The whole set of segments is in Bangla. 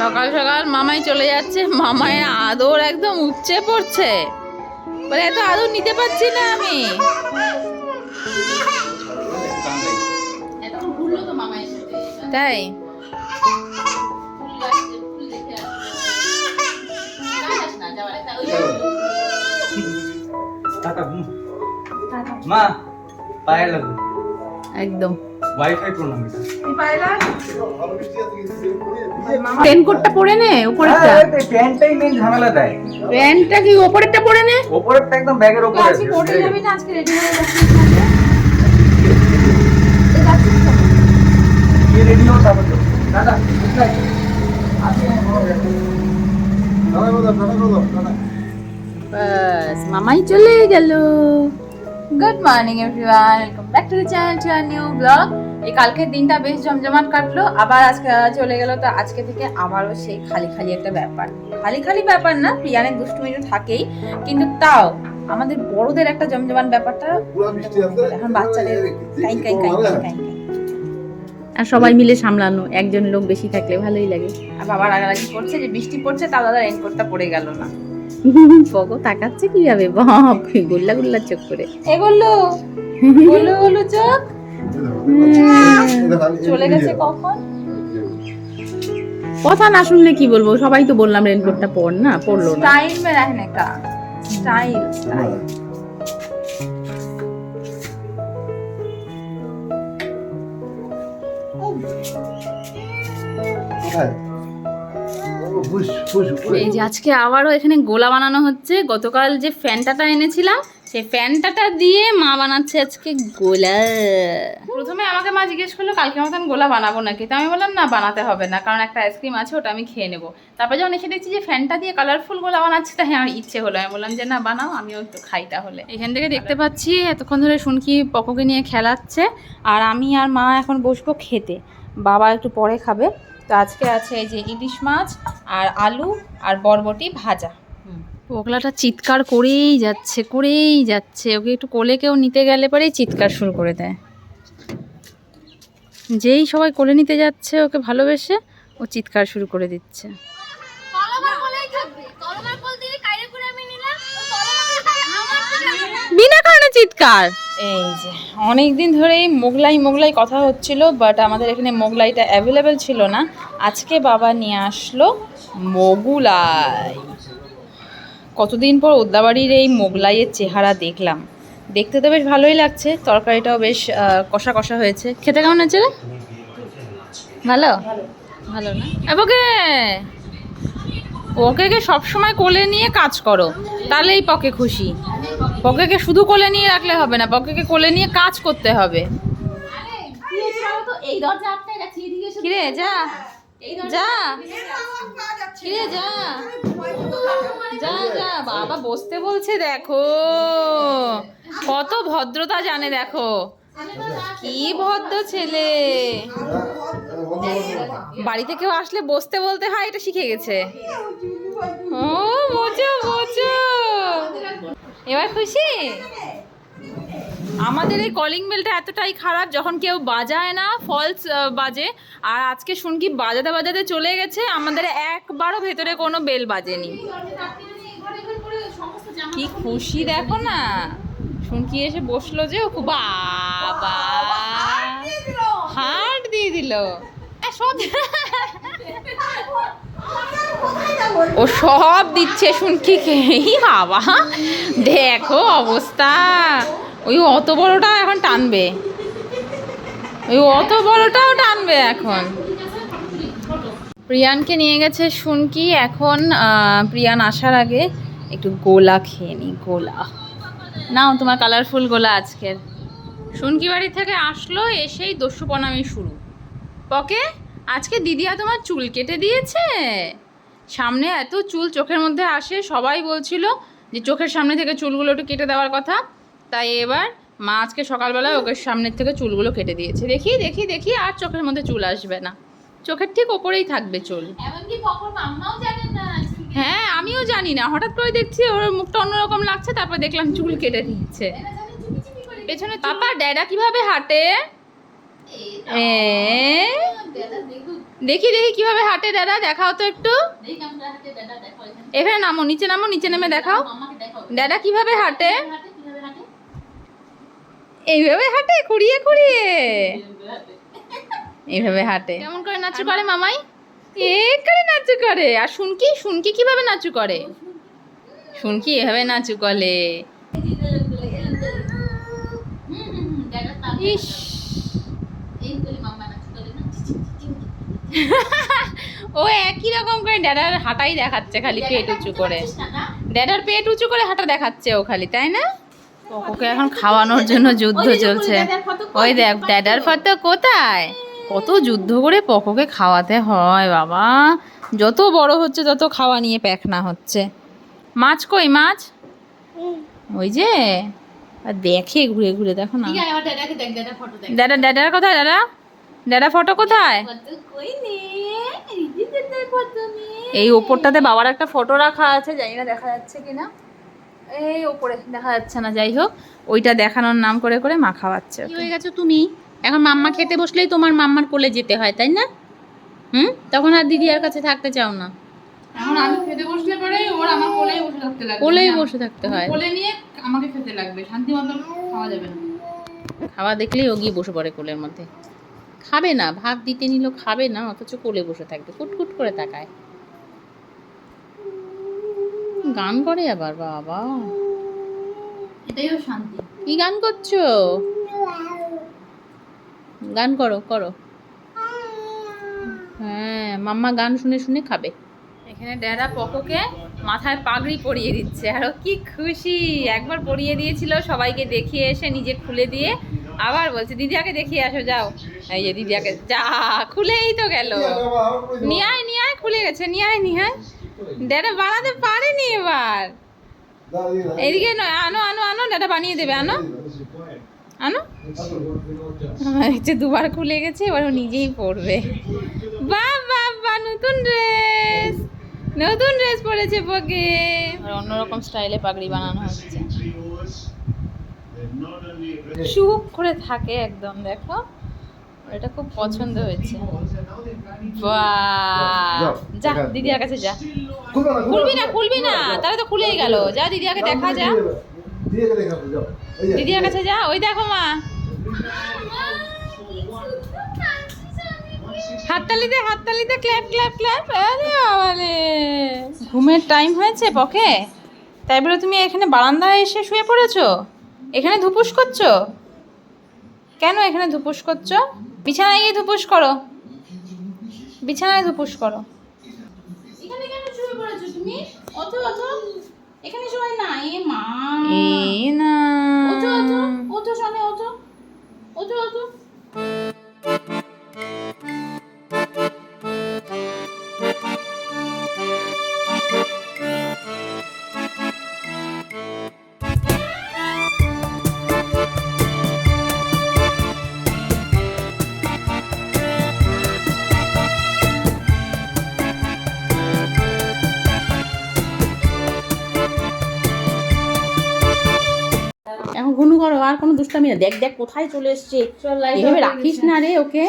সকাল সকাল মামাই চলে যাচ্ছে মামায়ের আদর একদম উপচে পড়ছে। বলে এত আদর নিতে পারছি না আমি। তাই? মা পায়ে লাগবে। একদম। ওয়াইফাই প্রণাম এটা রেনকোটটা পরে নে উপরেরটা এই প্যান্টটাই মেন ঝামেলা দেয়। প্যান্টটা কি উপরেরটা পরে নে? ওপরেরটা একদম ব্যাগের ওপরে আছে না আজকে রেডি হয়ে বাস মামাই চলে গেল। Good morning everyone welcome back to the channel to our new blog এই কালকের দিনটা বেশ জমজমাট কাটলো আবার আজকে চলে গেল। তো আজকে থেকে আবারও সেই খালি খালি একটা ব্যাপার। খালি খালি ব্যাপার না প্রিয়ানের দুষ্টুমি তো থাকেই কিন্তু তাও আমাদের বড়দের একটা জমজমান ব্যাপারটা এখন বাচ্চাদের কাই কাই কাই কাই। আর সবাই মিলে সামলানো একজন লোক বেশি থাকলে ভালোই লাগে। আর বাবা রাগারাগি করছে যে বৃষ্টি পড়ছে তাও দাদা রেনকোটটা পড়ে গেল না। পগো তাকাচ্ছে কীভাবে? বাপ গুল্লা গুল্লা চোখ করে। এ বলল বলল বলল চোখ। কথা না শুনলে কি বলব? সবাই তো বললাম রেনকোটটা পর না পড়ল টাইম মে রহনে কা স্টাইল এই যে আজকে আবারও এখানে গোলা বানানো হচ্ছে। গতকাল যে ফ্যানটাটা এনেছিলাম সেই ফ্যানটাটা দিয়ে মা বানাচ্ছে আজকে গোলা। প্রথমে আমাকে মা জিজ্ঞেস করল কালকে মতন গোলা বানাবো নাকি? তো আমি বললাম না বানাতে হবে না কারণ একটা আইসক্রিম আছে ওটা আমি খেয়ে নেব। তারপর যখন এসে দেখছি যে ফ্যানটা দিয়ে কালারফুল গোলা বানাচ্ছে তাই আমার ইচ্ছে হলো। আমি বললাম যে না বানাও আমিও একটু খাই তাহলে। এখান থেকে দেখতে পাচ্ছি এতক্ষণ ধরে শুনকি পকোকে নিয়ে খেলাচ্ছে আর আমি আর মা এখন বসবো খেতে। বাবা একটু পরে খাবে। তো আজকে আছে এই যে ইলিশ মাছ আর আলু আর বরবটি ভাজা। ওগলাটা চিৎকার করেই যাচ্ছে করেই যাচ্ছে। ওকে একটু কোলে কেউ নিতে গেলে পরেই চিৎকার শুরু করে দেয়। যেই সবাই কোলে নিতে যাচ্ছে ওকে ভালোবেসে ও চিৎকার শুরু করে দিচ্ছে। বিনা কারণে চিৎকার। এই যে অনেক দিন ধরেই মোগলাই মোগলাই কথা হচ্ছিল বাট আমাদের এখানে মোগলাইটা অ্যাভেলেবেল ছিল না। আজকে বাবা নিয়ে আসলো মোগুলাই। কতদিন পর ওদ্দাবাড়ির এই মোগলাইয়ের চেহারা দেখলাম। দেখতে তো বেশ ভালোই লাগছে তরকারিটাও বেশ কষা কষা হয়েছে। খেতে কেমন হয়েছে রে? ভালো? ভালো না? এবাকে ওকে সবসময় কোলে নিয়ে কাজ করো তাহলেই পকে খুশি। পকেকে শুধু কোলে নিয়ে রাখলে হবে না পকেকে কোলে নিয়ে কাজ করতে হবে। কিরে যা। যা। কিরে যা? যা যা বাবা বসতে বলছে দেখো। কত ভদ্রতা জানে দেখো। কি ভদ্র ছেলে। বাড়িতে কেউ আসলে বসতে বলতে হয় এটা শিখে গেছে। ও বোঝো বোঝো এবার খুশি? আমাদের এই কলিং বেলটা এতটাই খারাপ যখন কেউ বাজায় না ফলস বাজে। আর আজকে শুনকি বাজাতে বাজাতে চলে গেছে, আমাদের একবারও ভেতরে কোনো বেল বাজেনি। কি খুশি দেখো না। শুনকি এসে বসল যে খুব বাবা হার্ট দিয়ে দিল। ও সব দিচ্ছে শুনকি এই বাবা, দেখো অবস্থা। ওই অত বড়টা এখন টানবে। ওই অত বড়টাও টানবে এখন। প্রিয়ানকে নিয়ে গেছে শুনকি। এখন প্রিয়ান আসার আগে একটু গোলা খেয়ে নি, গোলা। নাও তোমার কালারফুল গোলা আজকের। শুনকি বাড়ি থেকে আসলো, এসেই দস্যুপনামি শুরু। পকে, আজকে দিদিয়া তোমার চুল কেটে দিয়েছে। সামনে এত চুল চোখের মধ্যে আসে, সবাই বলছিল যে চোখের সামনে থেকে চুলগুলো একটু কেটে দেওয়ার কথা। তাই এবার মা আজকে সকালবেলায় ওকে সামনের থেকে চুলগুলো কেটে দিয়েছে। দেখি দেখি দেখি আর চোখের মধ্যে চুল আসবে না। চোখের ঠিক ওপরেই থাকবে চুল। হ্যাঁ আমিও জানি না। হঠাৎ করে দেখছি ওর মুখটা অন্যরকম লাগছে তারপর দেখলাম চুল কেটে দিয়েছে পেছনে পাপা ড্যাডা কীভাবে হাঁটে? দেখি দেখি কীভাবে হাঁটে দাদা দেখাও তো একটু। এখানে। নামো নিচে নামো নিচে নেমে দেখাও। দাদা হাঁটে কীভাবে হাঁটে এইভাবে হাঁটে খুঁড়িয়ে খুঁড়িয়ে। এইভাবে হাঁটে। কেমন করে নাচু করে মামাই? এ করে নাচু করে। আর শুনকি? শুনকি কীভাবে নাচু করে? শুনকি এভাবে নাচু করে। ইস। ও একই রকম করে ড্যাডার হাঁটাই দেখাচ্ছে খালি পেট উঁচু করে। ড্যাডার পেট উঁচু করে হাঁটা দেখাচ্ছে ও খালি তাই না? ওকে এখন খাওয়ানোর জন্য যুদ্ধ চলছে। ওই দেখ ড্যাডার ফটো কোথায়? কত যুদ্ধ করে পকোকে খাওয়াতে হয় বাবা। যত বড় হচ্ছে তত খাওয়া নিয়ে প্যাকনা হচ্ছে। মাছ কই মাছ? ওই যে আর দেখে ঘুরে ঘুরে দেখো না। দাদা ড্যাডার কোথায় দাদা? ড্যাডা ফটো কোথায়? দাদার এই ওপরটাতে বাবার একটা ফটো রাখা আছে জানি না দেখা যাচ্ছে কিনা। এই ওপরে দেখা যাচ্ছে না যাই হোক। ওইটা দেখানোর নাম করে করে মা খাওয়াচ্ছে কি হয়ে গেছো তুমি? এখন মাম্মা খেতে বসলেই তোমার মাম্মার কোলে যেতে হয় তাই না? হুম? তখন আর দিদি আর কাছে থাকতে চাও না। এখন আমি খেতে বসলে পরে ওর আমার কোলেই বসে থাকতে লাগবে কোলেই বসে থাকতে হয়। কোলে নিয়ে আমাকে খেতে লাগবে শান্তি মতন খাওয়া যাবে না। খাওয়া দেখলেই ও গিয়ে বসে পড়ে কোলের মধ্যে। খাবে না ভাত দিতে নিল খাবে না অথচ কোলে বসে থাকবে কুটকুট করে তাকায়। গান করে আবার বাবা। এটাই শান্তি। কি গান করছ? গান করো করো। হ্যাঁ মাম্মা গান শুনে শুনে খাবে। এখানে ড্যাডা পকোকে মাথায় পাগড়ি পরিয়ে দিচ্ছে। আর কি খুশি। একবার পরিয়ে দিয়েছিল সবাইকে দেখিয়ে এসে নিজে খুলে দিয়ে আবার বলছে দিদিয়াকে দেখিয়ে আসো যাও। এই যে দিদিয়াকে যা খুলেই তো গেল। নিয়ে আয় নিয়ে আয় খুলে গেছে নিয়ে আয় নিয়ে আয় ড্যাডা বানাতে পারেনি এবার। এদিকে নয় আনো আনো আনো ড্যাডা বানিয়ে দেবে আনো। আনো। হচ্ছে দুবার খুলে গেছে এবার ও নিজেই পরবে। বাহ বাহ বাহ নতুন ড্রেস নতুন ড্রেস পরেছে পকে আর অন্যরকম স্টাইলে পাগড়ি বানানো হচ্ছে। চুপ করে থাকে একদম দেখো। এটা খুব পছন্দ হয়েছে। যা দিদিয়ার কাছে যা। খুলবি না খুলবি না তাহলে তো খুলেই গেল। যা দিদিয়াকে দেখা যা। দিদিয়ার কাছে যা ওই দেখো মা। হাততালিতে হাততালিতে ক্ল্যাপ ক্ল্যাপ ক্ল্যাপ আরে বাবারে। ঘুমের টাইম হয়েছে পকে তাই বলে তুমি এখানে বারান্দায় এসে শুয়ে পড়েছো? এখানে ধুপুস করছ? কেন এখানে ধুপুস করছ? বিছানায় গিয়ে ধুপুস করো। বিছানায় ধুপুস করো। এখানে কেন শুয়ে পড়েছো তুমি? অত অত? এখানে সবাই না এ মা দুষ্টামি না দেখ দেখ কোথায় চলে এসছে? এভাবে রাখিস না রে ওকে।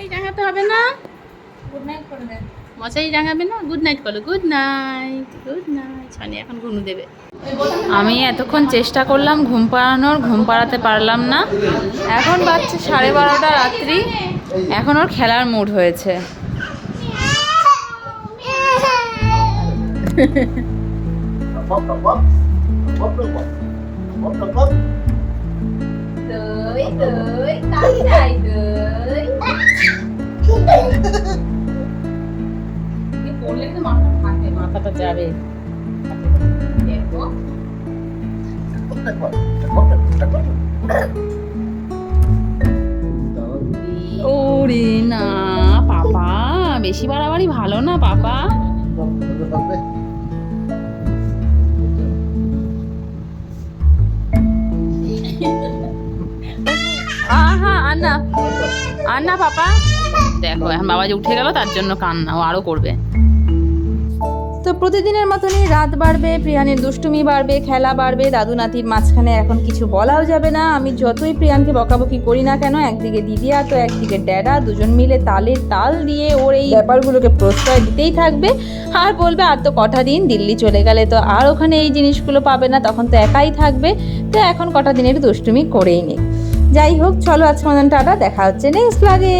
এই রাঙাতে হবে না। গুড নাইট মশাই রাঙাবে না? গুড নাইট করো। গুড নাইট গুড নাইট ছানি এখন ঘুনু দেবে। আমি এতক্ষণ চেষ্টা করলাম ঘুম পাড়ানোর ঘুম পাড়াতে পারলাম না। এখন বাচ্চা সাড়ে বারোটা রাত্রি। এখন ওর খেলার মুড হয়েছে। পড়লে কিন্তু মাথা থাকে মাথাটা যাবে দেখো ওরে না, পাপা, বেশি বাড়াবাড়ি ভালো না পাপা আহা আন্না আন্না পাপা। দেখো, এখন বাবা যে উঠে গেল, তার জন্য কান্না, ও আরও করবে। তো প্রতিদিনের মতনই রাত বাড়বে, প্রিয়ানের দুষ্টুমি বাড়বে, খেলা বাড়বে দাদু নাতির মাঝখানে এখন কিছু বলাও যাবে না। আমি যতই প্রিয়ানকে বকাবকি করি না কেন, একদিকে দিদিয়া তো একদিকে ড্যাডা, দুজন মিলে তালের তাল দিয়ে ওর এই ব্যাপারগুলোকে প্রশ্রয় দিতেই থাকবে। আর বলবে, আর তো কটা দিন দিল্লি চলে গেলে তো আর ওখানে এই জিনিসগুলো পাবে না, তখন তো একাই থাকবে। তো এখন কটা দিনের দুষ্টুমি করেই নে। যাই হোক চলো আজকে মতন টাটা দেখা হচ্ছে নেক্সট লাগে